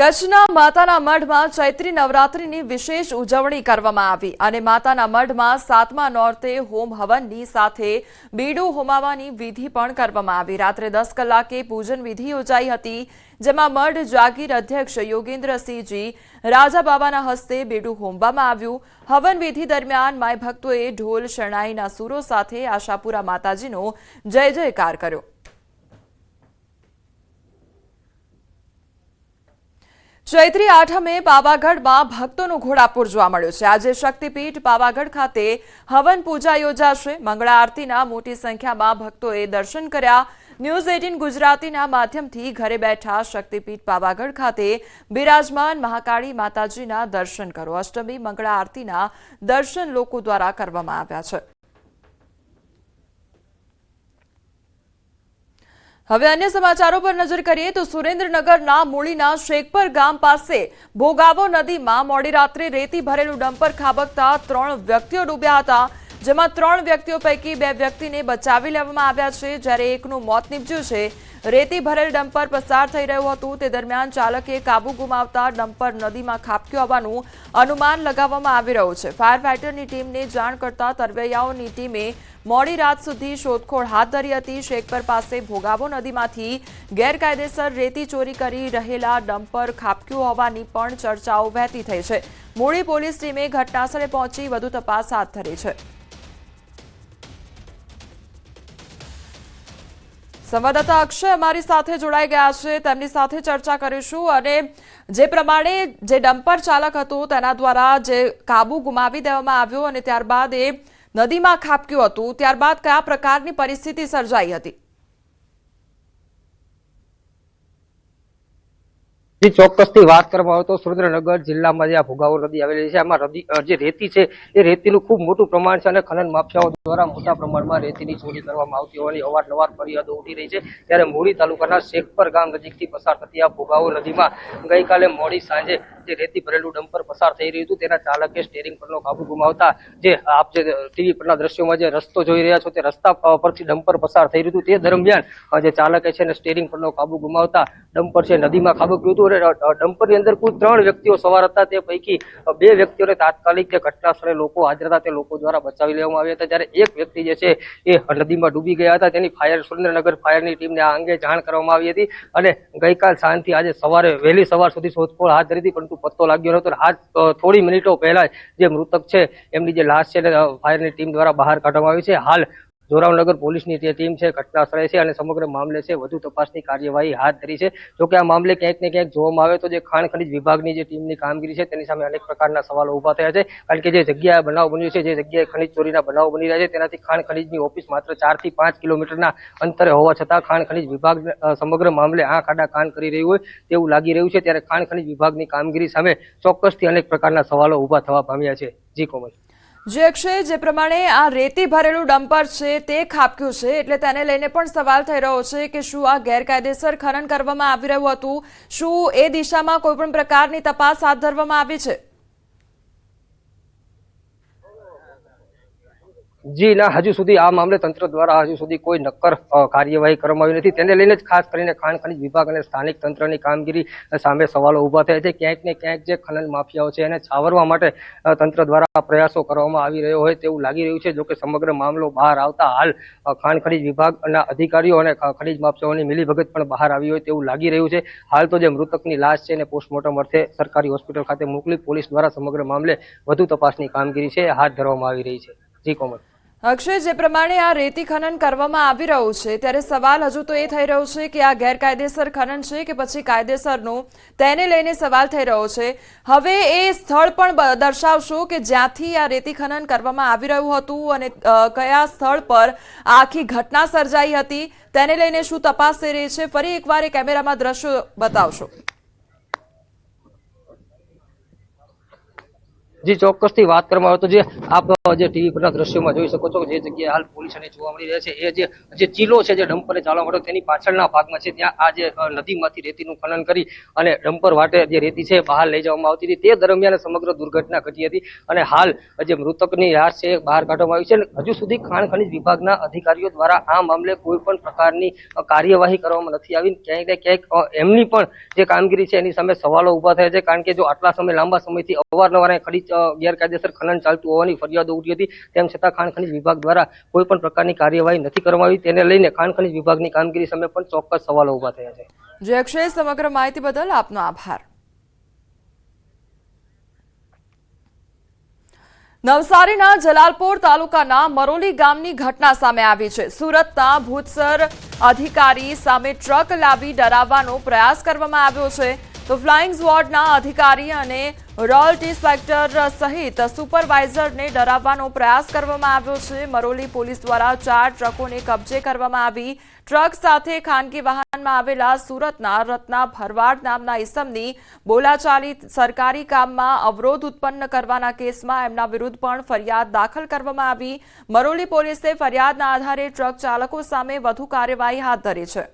કચ્છના માતાના મઢમાં ચૈત્રી નવરાત્રીની વિશેષ ઉજવણી કરવામાં આવી અને માતાના મઢમાં સાતમા નોરતે હોમ હવનની સાથે બીડું હોમાવાની વિધિ પણ કરવામાં આવી. રાત્રે દસ કલાકે પૂજન વિધિ યોજાઈ હતી, જેમાં મઢ જાગીર અધ્યક્ષ યોગેન્દ્રસિંહજી, રાજા બાબાના હસ્તે બીડું હોમવામાં આવ્યું. હવન વિધિ દરમિયાન માય ભક્તોએ ઢોલ શરણાઈના સૂરો સાથે આશાપુરા માતાજીનો જય જયકાર કર્યો. ચૈત્રી આઠમે પાવાગઢમાં ભક્તોનું ઘોડાપુર જોવા મળ્યું છે. આજે શક્તિપીઠ પાવાગઢ ખાતે હવન પૂજા યોજાશે. મંગળા આરતીના મોટી સંખ્યામાં ભક્તોએ દર્શન કર્યા. ન્યૂઝ એટીન ગુજરાતીના માધ્યમથી ઘરે બેઠા શક્તિપીઠ પાવાગઢ ખાતે બિરાજમાન મહાકાળી માતાજીના દર્શન કરો. અષ્ટમી મંગળા આરતીના દર્શન લોકો દ્વારા કરવામાં આવ્યા છે. હવે અન્ય સમાચારો પર નજર કરીએ તો સુરેન્દ્રનગરના મૂળીના શેખપર ગામ પાસે ભોગાવો નદીમાં મોડી રાત્રે રેતી ભરેલું ડમ્પર ખાબકતા ત્રણ વ્યક્તિઓ ડૂબ્યા હતા. જેમાં ત્રણ વ્યક્તિઓ પૈકી બે વ્યક્તિને બચાવી લેવામાં આવ્યા છે, જ્યારે એકનું મોત નીપજ્યું છે. રેતી ભરેલ ડમ્પર પસાર થઈ રહ્યું હતું. તે દરમિયાન ચાલકે કાબુ ગુમાવતા ડમ્પર નદીમાં ખાબક્યો હોવાનું અનુમાન લગાવવામાં આવી રહ્યું છે. ફાયર ફાઇટરની ટીમને જાણ કરતા તરવૈયાઓની ટીમે મોડી રાત સુધી શોધખોળ હાથ ધરી હતી. શેખપર પાસે ભોગાવો નદીમાંથી ગેરકાયદેસર રેતી ચોરી કરી રહેલા ડમ્પર ખાબક્યું હોવાની પણ ચર્ચાઓ વહેતી થઈ છે. મૂળી પોલીસ ટીમે ઘટનાસ્થળે પહોંચી વધુ તપાસ હાથ ધરી છે. સંવાદદાતા અક્ષય અમારી સાથે જોડાઈ ગયા છે. તેમની સાથે ચર્ચા કરીશું અને જે પ્રમાણે જે ડમ્પર ચાલક હતો તેના દ્વારા જે કાબુ ગુમાવી દેવામાં આવ્યો અને ત્યારબાદ એ નદીમાં ખાબક્યું હતું. ત્યારબાદ કયા પ્રકારની પરિસ્થિતિ સર્જાઈ હતી? જે, ચોક્કસથી વાત કરવામાં આવે તો સુરેન્દ્રનગર જિલ્લામાં જે આ ભોગાવો નદી આવેલી છે, આમાં જે રેતી છે, એ રેતીનું ખૂબ મોટું પ્રમાણ છે અને ખનન માફિયાઓ દ્વારા મોટા પ્રમાણમાં રેતીની ચોરી કરવામાં આવતી હોવાની અવારનવાર ફરિયાદો ઉઠી રહી છે. ત્યારે મૂળી તાલુકાના શેખપર ગામ નજીકથી પસાર થતી આ ભોગાવો નદીમાં ગઈકાલે મોડી સાંજે જે રેતી ભરેલું ડમ્પર પસાર થઈ રહ્યું હતું, તેના ચાલકે સ્ટેરિંગ પરનો કાબુ ગુમાવતા જે આપ જે ટીવી પરના દ્રશ્યોમાં જે રસ્તો જોઈ રહ્યા છો, તે રસ્તા પરથી ડમ્પર પસાર થઈ રહ્યું હતું. તે દરમિયાન જે ચાલકે છે ને સ્ટેરિંગ પરનો કાબુ ગુમાવતા ડમ્પર છે નદીમાં ખાબક્યું હતું અને ડમ્પરની અંદર કુલ ત્રણ વ્યક્તિઓ સવાર હતા. તે પૈકી બે વ્યક્તિઓને તાત્કાલિક જે ઘટના સ્થળે લોકો હાજર હતા. તે લોકો દ્વારા બચાવી લેવામાં આવ્યા હતા. જ્યારે એક વ્યક્તિ જે છે, એ નદીમાં ડૂબી ગયા હતા. તેની ફાયર, સુરેન્દ્રનગર ફાયરની ટીમને આ અંગે જાણ કરવામાં આવી હતી અને ગઈકાલ સાંજથી આજે સવારે વહેલી સવાર સુધી શોધખોળ હાથ ધરી હતી. પરંતુ પત્તો લાગ્યો નહોતો આજ થોડી મિનિટો પહેલા જે મૃતક છે, એમની જે લાશ છે ફાયરની ટીમ દ્વારા બહાર કાઢવામાં આવી છે. હાલ જોરાવનગર પોલીસની જે ટીમ છે ઘટના સ્થળે છે અને સમગ્ર મામલે છે, વધુ તપાસની કાર્યવાહી હાથ ધરી છે. જોકે આ મામલે ક્યાંક ને ક્યાંક જોવામાં આવે તો જે ખાણ ખનીજ વિભાગની જે ટીમની કામગીરી છે, તેની સામે અનેક પ્રકારના સવાલો ઊભા થયા છે. કારણ કે જે જગ્યાએ બનાવ બન્યો છે, જે જગ્યાએ ખનીજ ચોરીના બનાવ બની રહ્યા છે, તેનાથી ખાણ ખનીજની ઓફિસ માત્ર ચારથી પાંચ કિલોમીટરના અંતરે હોવા છતાં ખાણ ખનીજ વિભાગ સમગ્ર મામલે આંખ આડા કાન કરી રહ્યું હોય તેવું લાગી રહ્યું છે. ત્યારે ખાણ ખનીજ વિભાગની કામગીરી સામે ચોક્કસથી અનેક પ્રકારના સવાલો ઊભા થવા પામ્યા છે. જી કોમલ. જે અક્ષય, જે પ્રમાણે આ રેતી ભરેલું ડમ્પર છે તે ખાબક્યું છે, એટલે તેને લઈને પણ સવાલ થઈ રહ્યો છે કે શું આ ગેરકાયદેસર ખનન કરવામાં આવી રહ્યું હતું? શું એ દિશામાં કોઈપણ પ્રકારની તપાસ હાથ ધરવામાં આવી છે? જી, ના, હજુ સુધી આ મામલે તંત્ર દ્વારા હજુ સુધી કોઈ નક્કર કાર્યવાહી કરવામાં આવી નથી. તેને લઈને જ ખાસ કરીને ખાણ ખનીજ વિભાગ અને સ્થાનિક તંત્રની કામગીરી સામે સવાલો ઊભા થયા છે. ક્યાંક ને ક્યાંક જે ખનન માફિયાઓ છે એને છાવરવા માટે તંત્ર દ્વારા પ્રયાસો કરવામાં આવી રહ્યો હોય તેવું લાગી રહ્યું છે જોકે સમગ્ર મામલો બહાર આવતા હાલ ખાણ ખનિજ વિભાગના અધિકારીઓ અને ખનીજ માફિયાઓની મિલીભગત પણ બહાર આવી હોય તેવું લાગી રહ્યું છે. હાલ તો જે મૃતકની લાશ છે એને પોસ્ટમોર્ટમ અર્થે સરકારી હોસ્પિટલ ખાતે મોકલી, પોલીસ દ્વારા સમગ્ર મામલે વધુ તપાસની કામગીરી છે, હાથ ધરવામાં આવી રહી છે. જી, કોમલ. અક્ષય, જે પ્રમાણે આ રેતી ખનન કરવામાં આવી રહ્યું છે, ત્યારે સવાલ હજુ તો એ થઈ રહ્યો છે કે આ ગેરકાયદેસર ખનન છે કે પછી કાયદેસરનું તેને લઈને સવાલ થઈ રહ્યો છે. હવે એ સ્થળ પણ દર્શાવશો કે જ્યાંથી આ રેતી ખનન કરવામાં આવી રહ્યું હતું અને કયા સ્થળ પર આખી ઘટના સર્જાઈ હતી, તેને લઈને શું તપાસ થઈ રહી છે? ફરી એકવાર એ કેમેરામાં દ્રશ્યો બતાવશો. જે ચોક્કસથી વાત કરવામાં આવે તો જે આપ જે ટીવી પરના દ્રશ્યોમાં જોઈ શકો છો જે જગ્યાએ હાલ પોલીસ જોવા મળી રહ્યા છે એ જે જે ચીલો છે જે ડમ્પરે ચાલવા માટે તેની પાછળના ભાગમાં છે ત્યાં આ જે નદીમાંથી રેતીનું ખનન કરી અને ડમ્પર વાટે જે રેતી છે બહાર લઈ જવામાં આવતી હતી. તે દરમિયાન સમગ્ર દુર્ઘટના ઘટી હતી અને હાલ જે મૃતકની લાશ છે બહાર કાઢવામાં આવી છે અને હજુ સુધી ખાણ ખનિજ વિભાગના અધિકારીઓ દ્વારા આ મામલે કોઈ પણ પ્રકારની કાર્યવાહી કરવામાં નથી આવી. ક્યાંક ને ક્યાંક એમની પણ જે કામગીરી છે એની સામે સવાલો ઊભા થયા છે. કારણ કે જો આટલા સમય લાંબા સમયથી અવારનવાર અ, ગેરકાયદેસર ખનન ચાલતું હોવાની ફરિયાદો ઉઠી હતી. તેમ છતાં ખાણ ખનીજ વિભાગ દ્વારા કોઈ પણ પ્રકારની કાર્યવાહી નથી કરવામાં આવી. તેને લઈને ખાણ ખનીજ વિભાગની કામગીરી સામે પણ ચોક્કસ સવાલો ઊભા થયા છે. જે અક્ષય, સમગ્ર માહિતી બદલ આપનો આભાર. નવસારીના જલાલપોર તાલુકાના મરોલી ગામની ઘટના સામે આવી છે. સુરતના ભૂતસર અધિકારી સામે ટ્રક લાવી ડરાવવાનો પ્રયાસ કરવામાં આવ્યો છે. તો ફ્લાઇંગ સ્વોર્ડના અધિકારી અને રોયલ્ટી ઇન્સ્પેક્ટર સહિત સુપરવાઇઝરને ડરાવવાનો પ્રયાસ કરવામાં આવ્યો છે. મરોલી પોલીસ દ્વારા ચાર ટ્રકોને કબજે કરવામાં આવી. ટ્રક સાથે ખાનગી વાહનમાં આવેલા સુરતના રત્ના ભરવાડ નામના ઇસમની બોલાચાલી સરકારી કામમાં અવરોધ ઉત્પન્ન કરવાના કેસમાં એમના વિરુદ્ધ પણ ફરિયાદ દાખલ કરવામાં આવી. મરોલી પોલીસે ફરિયાદના આધારે ટ્રક ચાલકો સામે વધુ કાર્યવાહી હાથ ધરી છે.